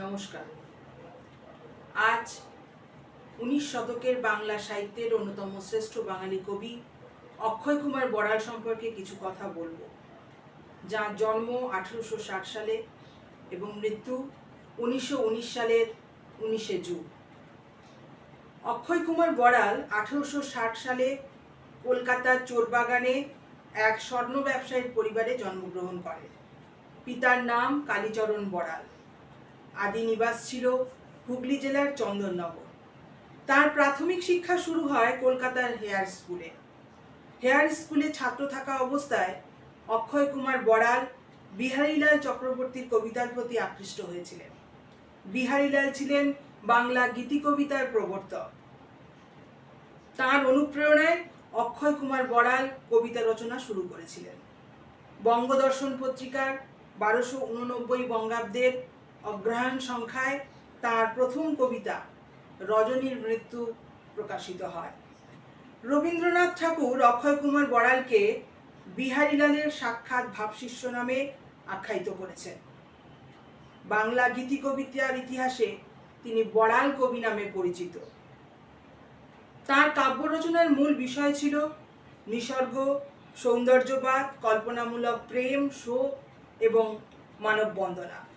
নমস্কার। আজ উনিশ শতকের বাংলা সাহিত্যের অন্যতম শ্রেষ্ঠ বাঙালি কবি অক্ষয় কুমার বড়াল সম্পর্কে কিছু কথা বলব, যার জন্ম আঠেরোশো ষাট সালে এবং মৃত্যু উনিশশো উনিশ সালের উনিশে জুন। অক্ষয় কুমার বড়াল আঠেরোশো ষাট সালে কলকাতার চোরবাগানে এক স্বর্ণ ব্যবসায়ীর পরিবারে জন্মগ্রহণ করেন। পিতার নাম কালীচরণ বড়াল। আদি নিবাস ছিল হুগলি জেলার চন্দননগর। তার প্রাথমিক শিক্ষা শুরু হয় কলকাতার হেয়ার স্কুলে। হেয়ার স্কুলে ছাত্র থাকা অবস্থায় অক্ষয় কুমার বড়াল বিহারীলাল চক্রবর্তীর কবিতার প্রতি আকৃষ্ট হয়েছিলেন। বিহারীলাল ছিলেন বাংলা গীতি কবিতার প্রবর্তক। তার অনুপ্রেরণায় অক্ষয় কুমার বড়াল কবিতা রচনা শুরু করেছিলেন। বঙ্গদর্শন পত্রিকার বারোশো উননব্বই বঙ্গাব্দের অগ্রহায়ণ সংখ্যায় তার প্রথম কবিতা, রজনীর মৃত্যু প্রকাশিত হয়। রবীন্দ্রনাথ ঠাকুর অক্ষয় কুমার বড়ালকে বিহারীলালের সাক্ষাৎ ভাবশিষ্য নামে আখ্যায়িত করেছেন। বাংলা গীতি কবিতার ইতিহাসে তিনি বড়াল কবি নামে পরিচিত। তার কাব্য রচনার মূল বিষয় ছিল নিসর্গ, সৌন্দর্যবাদ, কল্পনামূলক প্রেম, শোক এবং মানববন্দনা।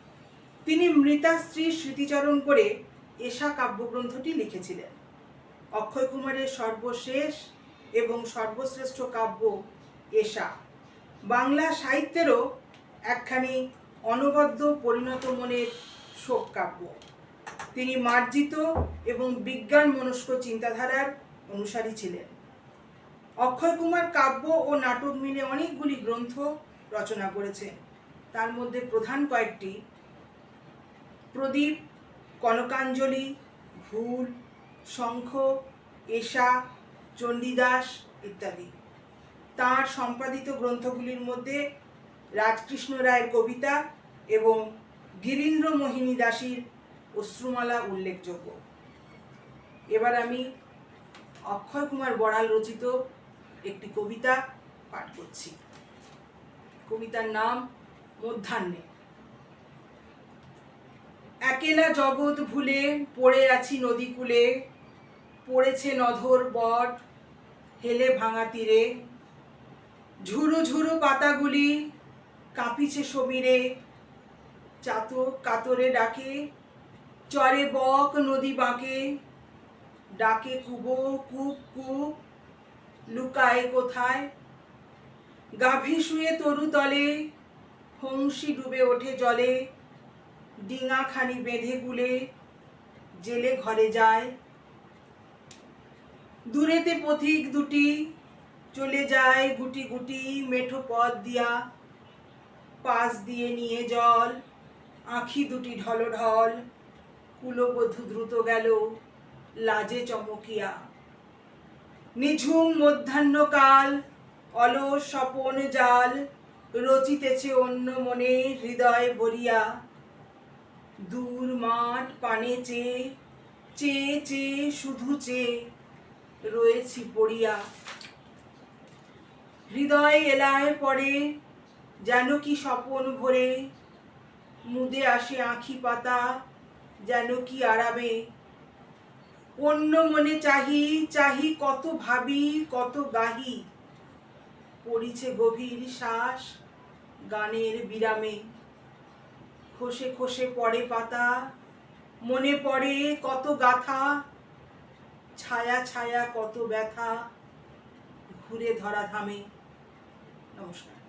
তিনি মৃতা স্ত্রীর স্মৃতিচারণ করে এশা কাব্যগ্রন্থটি লিখেছিলেন। অক্ষয় কুমারের সর্বশেষ এবং সর্বশ্রেষ্ঠ কাব্য এশা। বাংলা সাহিত্যেরও একখানি অনবদ্য পরিণত মনের শোক কাব্য। তিনি মার্জিত এবং বিজ্ঞান মনস্ক চিন্তাধারার অনুসারী ছিলেন। অক্ষয় কুমার কাব্য ও নাটক মিলে অনেকগুলি গ্রন্থ রচনা করেছেন। তার মধ্যে প্রধান কয়েকটি প্রদীপ কনকাঞ্জলি, ভুল, শঙ্খ, এশা, চণ্ডীদাস ইত্যাদি। তার সম্পাদিত গ্রন্থগুলির মধ্যে রাজকৃষ্ণ রায়ের কবিতা এবং গিরীন্দ্র মোহিনী দাসীর অশ্রুমালা উল্লেখযোগ্য। এবার আমি অক্ষয় কুমার বড়াল রচিত একটি কবিতা পাঠ করছি। কবিতার নাম মধ্যাহ্নে। একেলা জগৎ ভুলে পড়ে আছি নদী কূলে, পড়েছে নধর বট, হেলে ভাঙা তীরে। ঝুরু ঝুরু পাতাগুলি কাঁপিছে সমীরে চাতক কাতরে ডাকে, চরে বক নদী বাঁকে, ডাকে কুবো, কুপ কুপ, লুকায় কোথায়? গাভী শুয়ে তরু তলে, হংসী ডুবে ওঠে জলে। ডিঙাখানি বেঁধে গুলে জেলে ঘরে যায়। দূরেতে পথিক দুটি চলে যায়, গুটি গুটি মেঠো পথ দিয়া পাশ দিয়ে নিয়ে জল। আঁখি দুটি ঢল ঢল, কুলবধূ দ্রুত গেল, লাজে চমকিয়া। নিঝুম মধ্যাহ্নকাল, অলস স্বপন জাল, রচিতেছে অন্য মনে হৃদয় ভরিয়া। দূর মাঠ পানে চেয়ে চেয়ে চেয়ে শুধু চেয়ে রয়েছি পড়িয়া। হৃদয় এলায় পড়ে, যেন কি স্বপন ভরে, মুদে আসে আঁখি পাতা, যেন কি আরামে। অন্য মনে চাহি চাহি কত ভাবি, কত গাহি, পড়িছে গভীর শ্বাস গানের বিরামে। খসে খসে পড়ে পাতা, মনে পড়ে কত গাথা, ছায়া ছায়া কত ব্যথা, ঘুরে ধরা ধামে। নমস্কার।